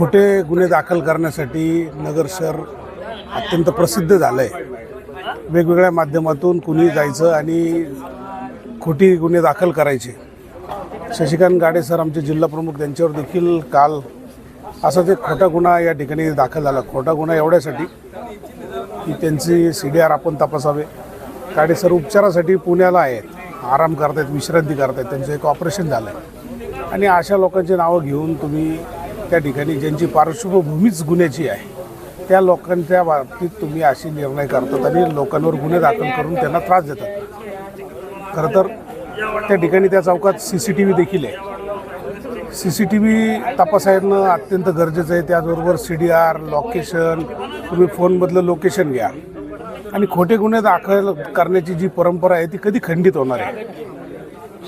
खोटे गुन्हे दाखल करण्यासाठी नगर शहर अत्यंत प्रसिद्ध झालं आहे वेगवेगळ्या माध्यमातून कुणी जायचं आणि खोटी गुन्हे दाखल करायचे. शशिकांत गाडे सर आमचे जिल्हाप्रमुख त्यांच्यावर देखील काल असाच एक खोटा गुन्हा या ठिकाणी दाखल झाला. खोटा गुन्हा एवढ्यासाठी की त्यांची सी डी आर आपण तपासावे. गाडे सर उपचारासाठी पुण्याला आहेत. आराम करतायत विश्रांती करतायत. त्यांचं एक ऑपरेशन झालं आहे आणि अशा लोकांची नावं घेऊन तुम्ही त्या ठिकाणी ज्यांची पार्श्वभूमीच गुन्ह्याची आहे त्या लोकांच्या बाबतीत तुम्ही असे निर्णय करतात आणि लोकांवर गुन्हे दाखल करून त्यांना त्रास देतात. खरं तर त्या ठिकाणी त्या चौकात सी सी टी व्ही देखील आहे. सी सी टी व्ही तपासायनं अत्यंत गरजेचं आहे. त्याचबरोबर सी डी आर लोकेशन तुम्ही फोनमधलं लोकेशन घ्या. आणि खोटे गुन्हे दाखल करण्याची जी परंपरा आहे ती कधी खंडित होणार आहे?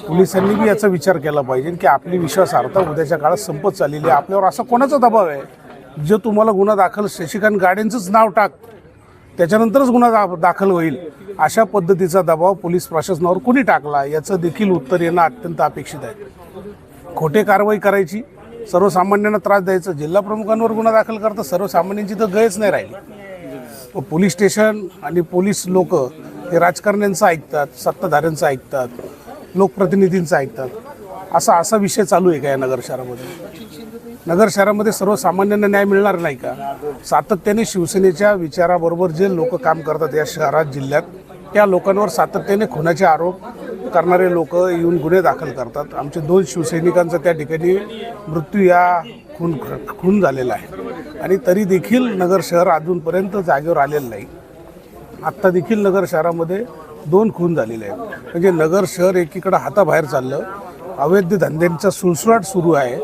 पोलिसांनी बी याचा विचार केला पाहिजे की आपली विश्वासार्हता उद्याच्या काळात संपत चाललेली आहे. आपल्यावर असा कोणाचा दबाव आहे? जो तुम्हाला गुन्हा दाखल शशिकांत गाड्यांचंच नाव टाक त्याच्यानंतरच गुन्हा दा दाखल होईल. अशा पद्धतीचा दबाव पोलीस प्रशासनावर कोणी टाकला? याचं देखील उत्तर येणं अत्यंत अपेक्षित आहे. खोटे कारवाई करायची सर्वसामान्यांना त्रास द्यायचा जिल्हा प्रमुखांवर गुन्हा दाखल करता सर्वसामान्यांची तर गयच नाही राहिली. पोलीस स्टेशन आणि पोलीस लोक हे राजकारण्यांचं ऐकतात सत्ताधाऱ्यांचं ऐकतात. लोकप्रतिनिधींचं ऐकतात. असा असा विषय चालू आहे का या नगर शहरामध्ये नगर शहरामध्ये सर्वसामान्यांना न्याय मिळणार नाही का? सातत्याने शिवसेनेच्या विचाराबरोबर जे लोक काम करतात या शहरात जिल्ह्यात त्या लोकांवर सातत्याने खुनाचे आरोप करणारे लोक येऊन गुन्हे दाखल करतात. आमचे दोन शिवसैनिकांचा त्या ठिकाणी मृत्यू या खून खून झालेला आहे. आणि तरी देखील नगर शहर अजूनपर्यंत जागेवर आलेलं नाही. आत्ता देखील नगर शहरामध्ये दोन खून झालेले आहेत. म्हणजे नगर शहर एकीकडं हाताबाहेर चाललं. अवैध धंद्यांचा सुळसुळाट सुरू आहे.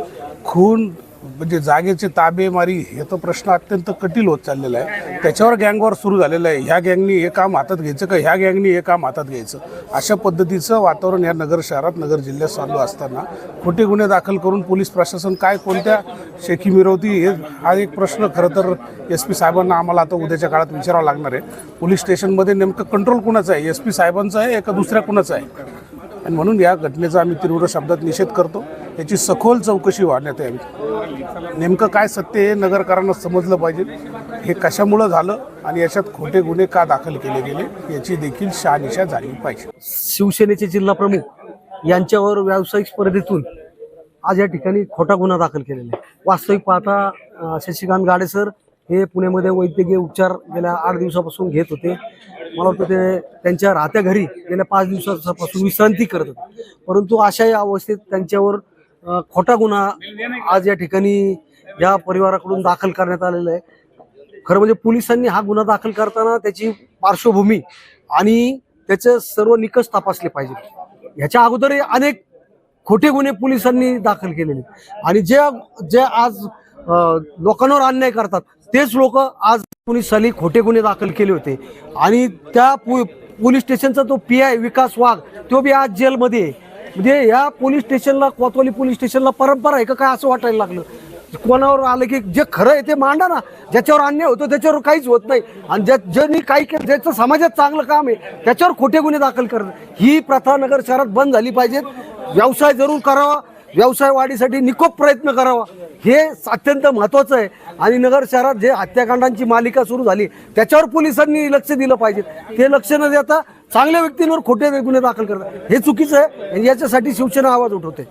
खून म्हणजे जागेचे ताबेमारी हे तर प्रश्न अत्यंत कठीण होत चाललेला आहे. त्याच्यावर गँगवर सुरू झालेलं आहे. ह्या गँगनी हे काम हातात घ्यायचं का? ह्या गँगनी हे काम हातात घ्यायचं? अशा पद्धतीचं वातावरण या नगर शहरात नगर जिल्ह्यात चालू असताना खोटे गुन्हे दाखल करून पोलीस प्रशासन काय कोणत्या शेखी मिरवती हे हा एक प्रश्न. खरं तर एस पी साहेबांना आम्हाला आता उद्याच्या काळात विचारावं लागणार आहे. पोलीस स्टेशनमध्ये नेमकं कंट्रोल कुणाचं आहे? एस पी साहेबांचं आहे का दुसऱ्या कुणाचं आहे? आणि म्हणून या घटनेचा आम्ही तीव्र शब्दात निषेध करतो. याची सखोल चौकशी वाढण्यात यावी. नेमकं काय सत्य हे नगरकरांना समजलं पाहिजे. हे कशामुळं झालं आणि याच्यात खोटे गुन्हे का दाखल केले गेले याची देखील शहानिशा झाली पाहिजे. शिवसेनेचे जिल्हा प्रमुख यांच्यावर व्यावसायिक स्पर्धेतून आज या ठिकाणी खोटा गुन्हा दाखल केलेला आहे. वास्तविक पाहता अं, शशिकांत गाडेसर हे पुण्यामध्ये वैद्यकीय उपचार गेल्या आठ दिवसापासून घेत होते. मला वाटतं ते त्यांच्या राहत्या घरी गेल्या पाच दिवसापासून विश्रांती करत होते. परंतु अशाही अवस्थेत त्यांच्यावर खोटा गुन्हा आज या ठिकाणी या परिवाराकडून दाखल करण्यात आलेला आहे. खरं म्हणजे पोलिसांनी हा गुन्हा दाखल करताना त्याची पार्श्वभूमी आणि त्याचे सर्व निकष तपासले पाहिजे. ह्याच्या अगोदरही अनेक खोटे गुन्हे पोलिसांनी दाखल केलेले. आणि जे जे आज लोकांवर अन्याय करतात तेच लोक आज पोलिसांनी खोटे गुन्हे दाखल केले होते. आणि त्या पोलीस स्टेशनचा तो पी आय विकास वाघ तो बी आज जेलमध्ये आहे. म्हणजे या पोलीस स्टेशनला कोतवाली पोलीस स्टेशनला परंपरा आहे का काय असं वाटायला लागलं? कोणावर आलं की जे खरं आहे ते मांडा ना. ज्याच्यावर अन्याय होतो त्याच्यावर काहीच होत नाही. आणि ज्या ज्यांनी काही केलं ज्याचं समाजात चांगलं काम आहे त्याच्यावर खोटे गुन्हे दाखल करणं. ही प्रथा नगर शहरात बंद झाली पाहिजेत. व्यवसाय जरूर करावा. व्यवसाय वाढीसाठी निकोप प्रयत्न करावा. हे अत्यंत महत्वाचं आहे. आणि नगर शहरात जे हत्याकांडांची मालिका सुरू झाली त्याच्यावर पोलिसांनी लक्ष दिलं पाहिजे ते लक्ष न देता चांगल्या व्यक्तींवर खोटे गुन्हे दाखल करतात. हे चुकीचं आहे आणि याच्यासाठी शिवसेना आवाज उठवते.